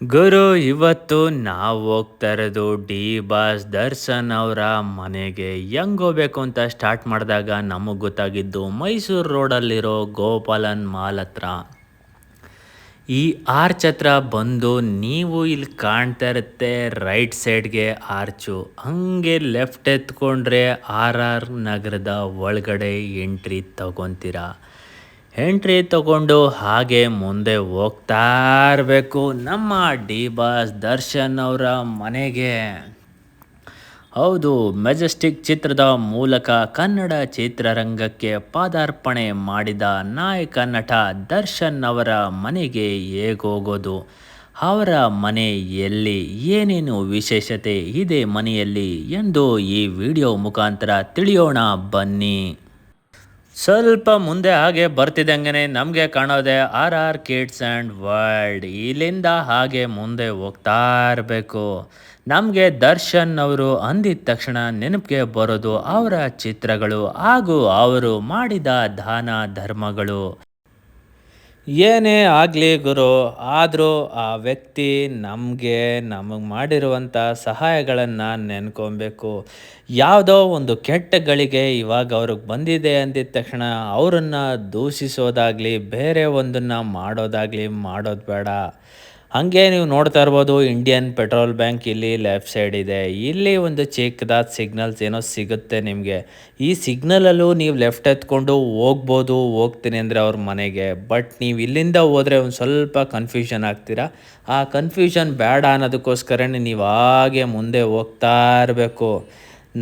ಗುರು, ಇವತ್ತು ನಾವು ಹೋಗ್ತಾ ಇರೋದು ಡಿ ಬಾಸ್ ದರ್ಶನ್ ಅವರ ಮನೆಗೆ. ಹೆಂಗ್ ಹೋಗ್ಬೇಕು ಅಂತ ಸ್ಟಾರ್ಟ್ ಮಾಡಿದಾಗ ನಮಗೆ ಗೊತ್ತಾಗಿದ್ದು ಮೈಸೂರು ರೋಡಲ್ಲಿರೋ ಗೋಪಾಲನ್ ಮಾಲ್ ಹತ್ರ. ಈ ಆರ್ಚ್ ಹತ್ರ ಬಂದು ನೀವು ಇಲ್ಲಿ ಕಾಣ್ತಾ ಇರುತ್ತೆ ರೈಟ್ ಸೈಡ್ಗೆ ಆರ್ಚು. ಹಂಗೆ ಲೆಫ್ಟ್ ಎತ್ಕೊಂಡ್ರೆ ಆರ್ ಆರ್ ನಗರದ ಒಳಗಡೆ ಎಂಟ್ರಿ ತಗೊತೀರಾ. ಎಂಟ್ರಿ ತಗೊಂಡು ಹಾಗೆ ಮುಂದೆ ಹೋಗ್ತಾ ಇರಬೇಕು ನಮ್ಮ ಡಿ ಬಾಸ್ ದರ್ಶನ್ ಅವರ ಮನೆಗೆ. ಹೌದು, ಮೆಜೆಸ್ಟಿಕ್ ಚಿತ್ರದ ಮೂಲಕ ಕನ್ನಡ ಚಿತ್ರರಂಗಕ್ಕೆ ಪಾದಾರ್ಪಣೆ ಮಾಡಿದ ನಾಯಕ ನಟ ದರ್ಶನ್ ಅವರ ಮನೆಗೆ ಹೇಗೋಗೋದು. ಅವರ ಮನೆ ಎಲ್ಲಿ, ಏನೇನು ವಿಶೇಷತೆ ಇದೆ ಮನೆಯಲ್ಲಿ ಎಂದು ಈ ವಿಡಿಯೋ ಮುಖಾಂತರ ತಿಳಿಯೋಣ ಬನ್ನಿ. ಸ್ವಲ್ಪ ಮುಂದೆ ಹಾಗೆ ಬರ್ತಿದ್ದಂಗೆ ನಮಗೆ ಕಾಣೋದೆ R R kids and world ಇಲ್ಲಿಂದ ಹಾಗೆ ಮುಂದೆ ಹೋಗ್ತಾ ಇರಬೇಕು. ನಮಗೆ ದರ್ಶನ್ ಅವರು ಅಂದಿದ ತಕ್ಷಣ ನೆನಪಿಗೆ ಬರೋದು ಅವರ ಚಿತ್ರಗಳು ಹಾಗೂ ಅವರು ಮಾಡಿದ ದಾನ ಧರ್ಮಗಳು. ಏನೇ ಆಗಲಿ ಗುರು, ಆದರೂ ಆ ವ್ಯಕ್ತಿ ನಮಗೆ ನಮಗೆ ಮಾಡಿರುವಂಥ ಸಹಾಯಗಳನ್ನು ನೆನ್ಕೊಬೇಕು. ಯಾವುದೋ ಒಂದು ಕೆಟ್ಟ ಗಳಿಗೆ ಇವಾಗ ಅವ್ರಿಗೆ ಬಂದಿದೆ ಅಂದಿದ ತಕ್ಷಣ ಅವರನ್ನು ದೂಷಿಸೋದಾಗಲಿ, ಬೇರೆ ಒಂದನ್ನು ಮಾಡೋದಾಗಲಿ ಮಾಡೋದು ಬೇಡ. ಹಾಗೆ ನೀವು ನೋಡ್ತಾ ಇರ್ಬೋದು ಇಂಡಿಯನ್ ಪೆಟ್ರೋಲ್ ಬ್ಯಾಂಕ್ ಇಲ್ಲಿ ಲೆಫ್ಟ್ ಸೈಡ್ ಇದೆ. ಇಲ್ಲಿ ಒಂದು ಚಿಕ್ಕದಾದ ಸಿಗ್ನಲ್ಸ್ ಏನೋ ಸಿಗುತ್ತೆ ನಿಮಗೆ. ಈ ಸಿಗ್ನಲಲ್ಲೂ ನೀವು ಲೆಫ್ಟ್ ಎತ್ಕೊಂಡು ಹೋಗ್ಬೋದು, ಹೋಗ್ತೀನಿ ಅಂದರೆ ಅವ್ರ ಮನೆಗೆ. ಬಟ್ ನೀವು ಇಲ್ಲಿಂದ ಹೋದರೆ ಒಂದು ಸ್ವಲ್ಪ ಕನ್ಫ್ಯೂಷನ್ ಆಗ್ತೀರಾ? ಆ ಕನ್ಫ್ಯೂಷನ್ ಬೇಡ ಅನ್ನೋದಕ್ಕೋಸ್ಕರನೇ ನೀವು ಹಾಗೆ ಮುಂದೆ ಹೋಗ್ತಾ ಇರಬೇಕು.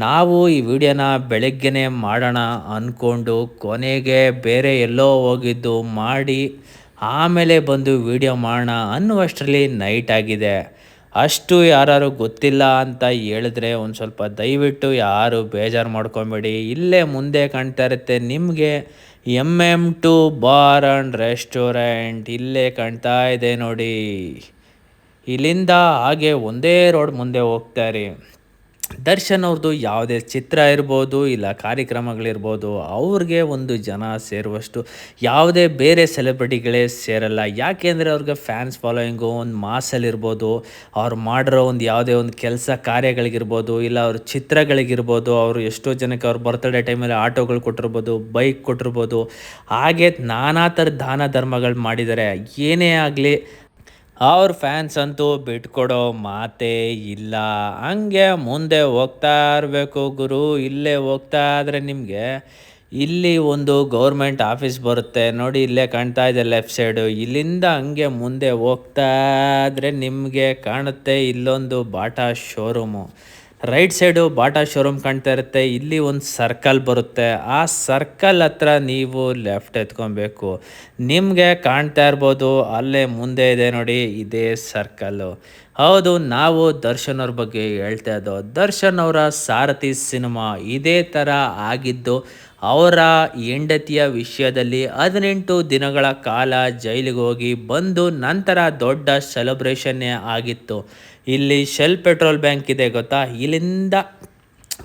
ನಾವು ಈ ವಿಡಿಯೋನ ಬೆಳಗ್ಗೆನೇ ಮಾಡೋಣ ಅಂದ್ಕೊಂಡು ಕೊನೆಗೆ ಬೇರೆ ಎಲ್ಲೋ ಹೋಗಿದ್ದು ಮಾಡಿ ಆಮೇಲೆ ಬಂದು ವಿಡಿಯೋ ಮಾಡೋಣ ಅನ್ನುವಷ್ಟರಲ್ಲಿ ನೈಟ್ ಆಗಿದೆ. ಅಷ್ಟು ಯಾರು ಗೊತ್ತಿಲ್ಲ ಅಂತ ಹೇಳಿದ್ರೆ ಒಂದು ಸ್ವಲ್ಪ ದಯವಿಟ್ಟು ಯಾರು ಬೇಜಾರು ಮಾಡ್ಕೊಬೇಡಿ. ಇಲ್ಲೇ ಮುಂದೆ ಕಾಣ್ತಾ ಇರುತ್ತೆ ನಿಮಗೆ M M two bar and restaurant. ಇಲ್ಲೇ ಕಾಣ್ತಾ ಇದೆ ನೋಡಿ. ಇಲ್ಲಿಂದ ಹಾಗೆ ಒಂದೇ ರೋಡ್ ಮುಂದೆ ಹೋಗ್ತಾರೆ ದರ್ಶನ್ ಅವ್ರದ್ದು ಯಾವುದೇ ಚಿತ್ರ ಇರ್ಬೋದು ಇಲ್ಲ ಕಾರ್ಯಕ್ರಮಗಳಿರ್ಬೋದು, ಅವ್ರಿಗೆ ಒಂದು ಜನ ಸೇರುವಷ್ಟು ಯಾವುದೇ ಬೇರೆ ಸೆಲೆಬ್ರಿಟಿಗಳೇ ಸೇರಲ್ಲ. ಯಾಕೆಂದರೆ ಅವ್ರಿಗೆ ಫ್ಯಾನ್ಸ್ ಫಾಲೋಯಿಂಗು ಒಂದು ಮಾಸಲ್ಲಿರ್ಬೋದು, ಅವ್ರು ಮಾಡಿರೋ ಒಂದು ಯಾವುದೇ ಒಂದು ಕೆಲಸ ಕಾರ್ಯಗಳಿಗಿರ್ಬೋದು, ಇಲ್ಲ ಅವ್ರ ಚಿತ್ರಗಳಿಗಿರ್ಬೋದು, ಅವರು ಎಷ್ಟೋ ಜನಕ್ಕೆ ಅವ್ರ ಬರ್ತ್ಡೇ ಟೈಮಲ್ಲಿ ಆಟೋಗಳು ಕೊಟ್ಟಿರ್ಬೋದು ಬೈಕ್ ಕೊಟ್ಟಿರ್ಬೋದು. ಹಾಗೆ ನಾನಾ ಥರ ದಾನ ಧರ್ಮಗಳು ಮಾಡಿದ್ದಾರೆ ಏನೇ ಆಗಲಿ ಅವ್ರ ಫ್ಯಾನ್ಸ್ ಅಂತೂ ಬಿಟ್ಕೊಡೋ ಮಾತೇ ಇಲ್ಲ. ಹಂಗೆ ಮುಂದೆ ಹೋಗ್ತಾ ಇರಬೇಕು ಗುರು, ಇಲ್ಲೇ ಹೋಗ್ತಾ ಆದರೆ ನಿಮಗೆ. ಇಲ್ಲಿ ಒಂದು ಗೌರ್ಮೆಂಟ್ ಆಫೀಸ್ ಬರುತ್ತೆ. ನೋಡಿ, ಇಲ್ಲೇ ಕಾಣ್ತಾ ಇದೆ ಲೆಫ್ಟ್ ಸೈಡು ಇಲ್ಲಿಂದ ಹಂಗೆ ಮುಂದೆ ಹೋಗ್ತಾ ಆದರೆ ನಿಮಗೆ ಕಾಣುತ್ತೆ ಇಲ್ಲೊಂದು Bata showroom right side Bata showroom ಕಾಣ್ತಾ ಇರುತ್ತೆ, ಇಲ್ಲಿ ಒಂದು ಸರ್ಕಲ್ ಬರುತ್ತೆ. ಆ ಸರ್ಕಲ್ ಹತ್ರ ನೀವು ಲೆಫ್ಟ್ ಎತ್ಕೊಬೇಕು. ನಿಮಗೆ ಕಾಣ್ತಾ ಇರ್ಬೋದು, ಅಲ್ಲೇ ಮುಂದೆ ಇದೆ ನೋಡಿ, ಇದೇ ಸರ್ಕಲ್ಲು. ಹೌದು, ನಾವು ದರ್ಶನ್ ಅವ್ರ ಬಗ್ಗೆ ಹೇಳ್ತಾ ಇದ್ದೋ, ದರ್ಶನ್ ಅವರ ಸಾರಥಿ ಸಿನಿಮಾ ಇದೇ ಥರ ಆಗಿದ್ದು ಅವರ ಹೆಂಡತಿಯ ವಿಷಯದಲ್ಲಿ ಹದಿನೆಂಟು ದಿನಗಳ ಕಾಲ ಜೈಲಿಗೆ ಹೋಗಿ ಬಂದು ನಂತರ ದೊಡ್ಡ ಸೆಲೆಬ್ರೇಷನ್ನೇ ಆಗಿತ್ತು. ಇಲ್ಲಿ ಶೆಲ್ ಪೆಟ್ರೋಲ್ ಬ್ಯಾಂಕ್ ಇದೆ ಗೊತ್ತಾ? ಇಲ್ಲಿಂದ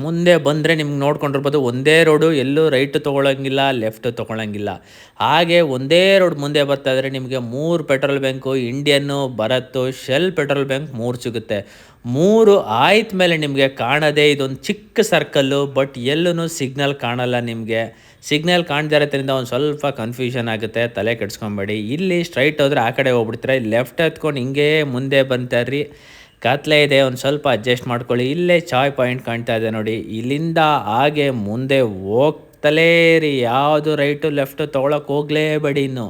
ಮುಂದೆ ಬಂದರೆ ನಿಮ್ಗೆ ನೋಡ್ಕೊಂಡಿರ್ಬೋದು ಒಂದೇ ರೋಡು ಎಲ್ಲೂ ರೈಟ್ ತೊಗೊಳಂಗಿಲ್ಲ ಲೆಫ್ಟ್ ತೊಗೊಳಂಗಿಲ್ಲ. ಹಾಗೆ ಒಂದೇ ರೋಡ್ ಮುಂದೆ ಬರ್ತಾ ಇದ್ರೆ ನಿಮಗೆ ಮೂರು petrol bank Indian Bharat Shell petrol bank ಮೂರು ಸಿಗುತ್ತೆ. ಮೂರು ಆಯ್ತ ಮೇಲೆ ನಿಮಗೆ ಕಾಣದೇ ಇದೊಂದು ಚಿಕ್ಕ ಸರ್ಕಲ್ಲು ಬಟ್ ಎಲ್ಲೂ ಸಿಗ್ನಲ್ ಕಾಣಲ್ಲ ನಿಮಗೆ. ಸಿಗ್ನಲ್ ಕಾಣದೇ ಒಂದು ಸ್ವಲ್ಪ ಕನ್ಫ್ಯೂಷನ್ ಆಗುತ್ತೆ, ತಲೆ ಕೆಡಿಸ್ಕೊಂಬೇಡಿ. ಇಲ್ಲಿ ಸ್ಟ್ರೈಟ್ ಹೋದರೆ ಆ ಕಡೆ ಹೋಗ್ಬಿಡ್ತಾರೆ ಲೆಫ್ಟ್ ಹತ್ಕೊಂಡು ಹಿಂಗೇ ಮುಂದೆ ಬಂತಾರ್ರಿ. ಕತ್ಲೆ ಇದೆ, ಒಂದು ಸ್ವಲ್ಪ ಅಡ್ಜಸ್ಟ್ ಮಾಡ್ಕೊಳ್ಳಿ. ಇಲ್ಲೇ ಚಾಯ್ ಪಾಯಿಂಟ್ ಕಾಣ್ತಾ ಇದೆ ನೋಡಿ. ಇಲ್ಲಿಂದ ಹಾಗೆ ಮುಂದೆ ಹೋಗ್ತಲೇ ರೀ ಯಾವುದು ರೈಟು ಲೆಫ್ಟು ತೊಗೊಳಕ್ಕೆ ಹೋಗಲೇಬೇಡಿ ಇನ್ನು.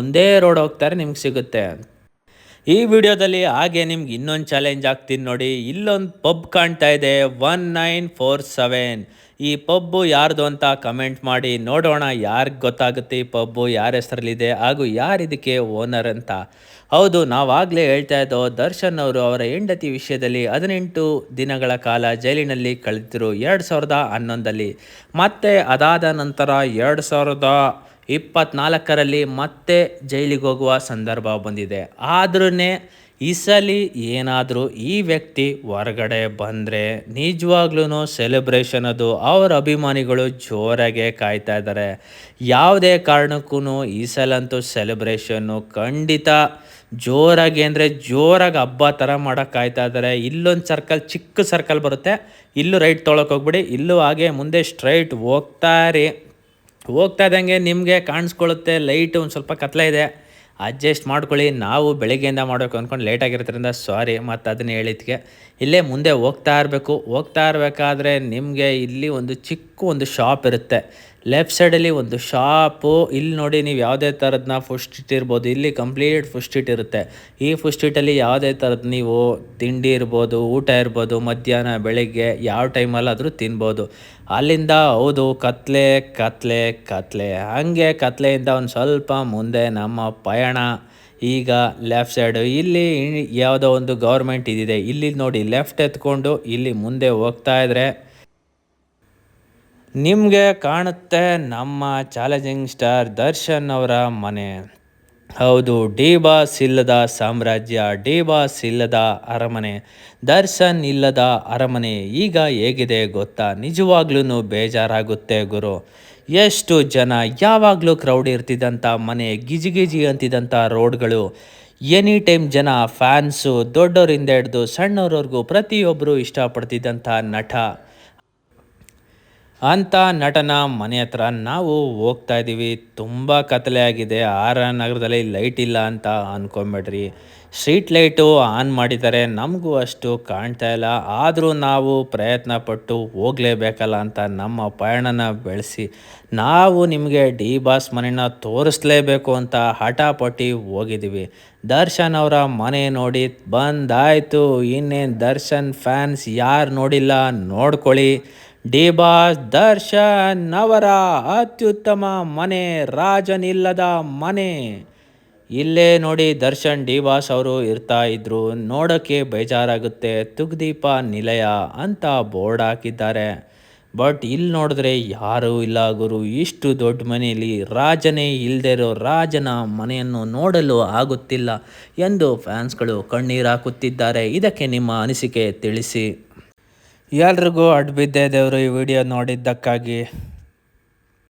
ಒಂದೇ ರೋಡ್ ಹೋಗ್ತಾರೆ, ನಿಮ್ಗೆ ಸಿಗುತ್ತೆ. ಈ ವಿಡಿಯೋದಲ್ಲಿ ಹಾಗೆ ನಿಮ್ಗೆ ಇನ್ನೊಂದು ಚಾಲೆಂಜ್ ಆಗ್ತೀನಿ ನೋಡಿ. ಇಲ್ಲೊಂದು ಪಬ್ ಕಾಣ್ತಾ ಇದೆ ಒನ್ ನೈನ್ ಫೋರ್ ಸೆವೆನ್ ಈ ಪಬ್ಬು ಯಾರ್ದು ಅಂತ ಕಮೆಂಟ್ ಮಾಡಿ ನೋಡೋಣ, ಯಾರಿಗೆ ಗೊತ್ತಾಗುತ್ತೆ ಈ ಪಬ್ಬು, ಯಾರ ಹೆಸರಲ್ಲಿದೆ ಹಾಗೂ ಯಾರು ಇದಕ್ಕೆ ಓನರ್ ಅಂತ. ಹೌದು, ನಾವಾಗಲೇ ಹೇಳ್ತಾ ಇದ್ದೋ ದರ್ಶನ್ ಅವರು ಅವರ ಹೆಂಡತಿ ವಿಷಯದಲ್ಲಿ ಹದಿನೆಂಟು ದಿನಗಳ ಕಾಲ ಜೈಲಿನಲ್ಲಿ ಕಳೆದಿದ್ದರು ಎರಡು ಸಾವಿರದ ಹನ್ನೊಂದಲ್ಲಿ. ಮತ್ತೆ ಅದಾದ ನಂತರ ಎರಡು ಸಾವಿರದ ಇಪ್ಪತ್ನಾಲ್ಕರಲ್ಲಿ ಮತ್ತೆ ಜೈಲಿಗೆ ಹೋಗುವ ಸಂದರ್ಭ ಬಂದಿದೆ. ಆದ್ರೂ ಈ ಸಲ ಏನಾದರೂ ಈ ವ್ಯಕ್ತಿ ಹೊರಗಡೆ ಬಂದರೆ ನಿಜವಾಗ್ಲೂ ಸೆಲೆಬ್ರೇಷನ್ ಅದು ಅವರ ಅಭಿಮಾನಿಗಳು ಜೋರಾಗೆ ಕಾಯ್ತಾ ಇದ್ದಾರೆ ಯಾವುದೇ ಕಾರಣಕ್ಕೂ ಈ ಸಲಂತೂ ಸೆಲೆಬ್ರೇಷನ್ನು ಖಂಡಿತ ಜೋರಾಗಿ ಅಂದರೆ ಜೋರಾಗಿ ಹಬ್ಬ ಥರ ಮಾಡೋಕೆ ಕಾಯ್ತಾ ಇದ್ದಾರೆ ಇಲ್ಲೊಂದು ಸರ್ಕಲ್ ಚಿಕ್ಕ ಸರ್ಕಲ್ ಬರುತ್ತೆ. ಇಲ್ಲೂ ರೈಟ್ ತೊಳಕ್ಕೆ ಹೋಗ್ಬಿಡಿ. ಇಲ್ಲೂ ಹಾಗೆ ಮುಂದೆ ಸ್ಟ್ರೈಟ್ ಹೋಗ್ತಾ ರೀ ಹೋಗ್ತಾ ಇದ್ದಂಗೆ ನಿಮಗೆ ಕಾಣಿಸ್ಕೊಳ್ಳುತ್ತೆ. ಲೈಟ್ ಒಂದು ಸ್ವಲ್ಪ ಕತ್ಲೆ ಇದೆ. ಅಡ್ಜಸ್ಟ್ ಮಾಡ್ಕೊಳ್ಳಿ. ನಾವು ಬೆಳಗ್ಗೆಯಿಂದ ಮಾಡಬೇಕು ಅಂದ್ಕೊಂಡು ಲೇಟ್ ಆಗಿರೋದ್ರಿಂದ ಸಾರಿ ಮತ್ತು ಅದನ್ನ ಹೇಳಿದ್ಕೆ ಇಲ್ಲೇ ಮುಂದೆ ಹೋಗ್ತಾ ಇರಬೇಕು. ಹೋಗ್ತಾ ಇರಬೇಕಾದ್ರೆ ನಿಮಗೆ ಇಲ್ಲಿ ಒಂದು ಚಿಕ್ಕ ಒಂದು ಶಾಪ್ ಇರುತ್ತೆ. ಲೆಫ್ಟ್ ಸೈಡಲ್ಲಿ ಒಂದು ಶಾಪು. ಇಲ್ಲಿ ನೋಡಿ ನೀವು ಯಾವುದೇ ಥರದನ್ನ ಫುಡ್ ಸ್ಟ್ರೀಟ್ ಇರ್ಬೋದು. ಇಲ್ಲಿ ಕಂಪ್ಲೀಟ್ ಫುಡ್ ಸ್ಟ್ರೀಟ್ ಇರುತ್ತೆ. ಈ ಫುಡ್ ಇಟ್ಟಲ್ಲಿ ಯಾವುದೇ ಥರದ್ದು ನೀವು ತಿಂಡಿ ಇರ್ಬೋದು, ಊಟ ಇರ್ಬೋದು, ಮಧ್ಯಾಹ್ನ, ಬೆಳಗ್ಗೆ ಯಾವ ಟೈಮಲ್ಲಾದರೂ ತಿನ್ಬೋದು. ಅಲ್ಲಿಂದ ಹೌದು, ಕತ್ಲೆ ಕತ್ಲೆ ಕತ್ಲೆ. ಹಾಗೆ ಕತ್ಲೆಯಿಂದ ಒಂದು ಸ್ವಲ್ಪ ಮುಂದೆ ನಮ್ಮ ಪಯಣ. ಈಗ ಲೆಫ್ಟ್ ಸೈಡು ಇಲ್ಲಿ ಯಾವುದೋ ಒಂದು ಗೌರ್ಮೆಂಟ್ ಇದಿದೆ. ಇಲ್ಲಿ ನೋಡಿ ಲೆಫ್ಟ್ ಎತ್ಕೊಂಡು ಇಲ್ಲಿ ಮುಂದೆ ಹೋಗ್ತಾ ಇದ್ರೆ ನಿಮಗೆ ಕಾಣುತ್ತೆ ನಮ್ಮ ಚಾಲೆಂಜಿಂಗ್ ಸ್ಟಾರ್ ದರ್ಶನ್ ಅವರ ಮನೆ. ಹೌದು ಡಿ ಬಾಸ್ ಇಲ್ಲದ ಸಾಮ್ರಾಜ್ಯ ಡಿ ಬಾಸ್ ಇಲ್ಲದ ಅರಮನೆ. ದರ್ಶನ್ ಇಲ್ಲದ ಅರಮನೆ ಈಗ ಹೇಗಿದೆ ಗೊತ್ತಾ? ನಿಜವಾಗ್ಲೂ ಬೇಜಾರಾಗುತ್ತೆ ಗುರು. ಎಷ್ಟು ಜನ ಯಾವಾಗಲೂ ಕ್ರೌಡ್ ಇರ್ತಿದ್ದಂಥ ಮನೆ ಗಿಜಿಗಿಜಿ ಗಿಜಿ ಅಂತಿದ್ದಂಥ ರೋಡ್ಗಳು ಎನಿ ಟೈಮ್ ಜನ ಫ್ಯಾನ್ಸು ದೊಡ್ಡವರಿಂದ ಹಿಡ್ದು ಸಣ್ಣವ್ರವ್ರಿಗೂ ಪ್ರತಿಯೊಬ್ಬರು ಇಷ್ಟಪಡ್ತಿದ್ದಂಥ ನಟ. ಅಂಥ ನಟನ ಮನೆ ಹತ್ರ ನಾವು ಹೋಗ್ತಾ ಇದ್ದೀವಿ. ತುಂಬ ಕತ್ತಲೆ ಆಗಿದೆ. ಆರ್ ನಗರದಲ್ಲಿ ಲೈಟ್ ಇಲ್ಲ ಅಂತ ಅಂದ್ಕೊಂಬೇಡ್ರಿ ಸ್ಟ್ರೀಟ್ ಲೈಟು ಆನ್ ಮಾಡಿದ್ದಾರೆ. ನಮಗೂ ಅಷ್ಟು ಕಾಣ್ತಾ ಇಲ್ಲ. ಆದರೂ ನಾವು ಪ್ರಯತ್ನ ಪಟ್ಟು ಹೋಗಲೇಬೇಕಲ್ಲ ಅಂತ ನಮ್ಮ ಪಯಣನ ಬೆಳೆಸಿ ನಾವು ನಿಮಗೆ ಡಿ ಬಾಸ್ ಮನೆನ ತೋರಿಸ್ಲೇಬೇಕು ಅಂತ ಹಠಾಪಟ್ಟಿ ಹೋಗಿದ್ದೀವಿ. ದರ್ಶನ್ ಅವರ ಮನೆ ನೋಡಿ ಬಂದಾಯಿತು. ಇನ್ನೇನು ದರ್ಶನ್ ಫ್ಯಾನ್ಸ್ ಯಾರು ನೋಡಿಲ್ಲ ನೋಡ್ಕೊಳ್ಳಿ. ಡಿ ಬಾಸ್ ದರ್ಶನ್ ಅವರ ಅತ್ಯುತ್ತಮ ಮನೆ, ರಾಜನಿಲ್ಲದ ಮನೆ. ಇಲ್ಲೇ ನೋಡಿ ದರ್ಶನ್ ಡಿ ಬಾಸ್ ಅವರು ಇರ್ತಾ ಇದ್ರು. ನೋಡೋಕ್ಕೆ ಬೇಜಾರಾಗುತ್ತೆ. ತುಗ್ದೀಪ ನಿಲಯ ಅಂತ ಬೋರ್ಡ್ ಹಾಕಿದ್ದಾರೆ. ಬಟ್ ಇಲ್ಲಿ ನೋಡಿದ್ರೆ ಯಾರೂ ಇಲ್ಲ ಗುರು. ಇಷ್ಟು ದೊಡ್ಡ ಮನೆಯಲ್ಲಿ ರಾಜನೇ ಇಲ್ಲದೇ ಇರೋ ರಾಜನ ಮನೆಯನ್ನು ನೋಡಲು ಆಗುತ್ತಿಲ್ಲ ಎಂದು ಫ್ಯಾನ್ಸ್ಗಳು ಕಣ್ಣೀರು ಹಾಕುತ್ತಿದ್ದಾರೆ. ಇದಕ್ಕೆ ನಿಮ್ಮ ಅನಿಸಿಕೆ ತಿಳಿಸಿ. ಎಲ್ರಿಗೂ ಅಡ್ಬಿದ್ದೆ ದೇವರು ಈ ವಿಡಿಯೋ ನೋಡಿದ್ದಕ್ಕಾಗಿ.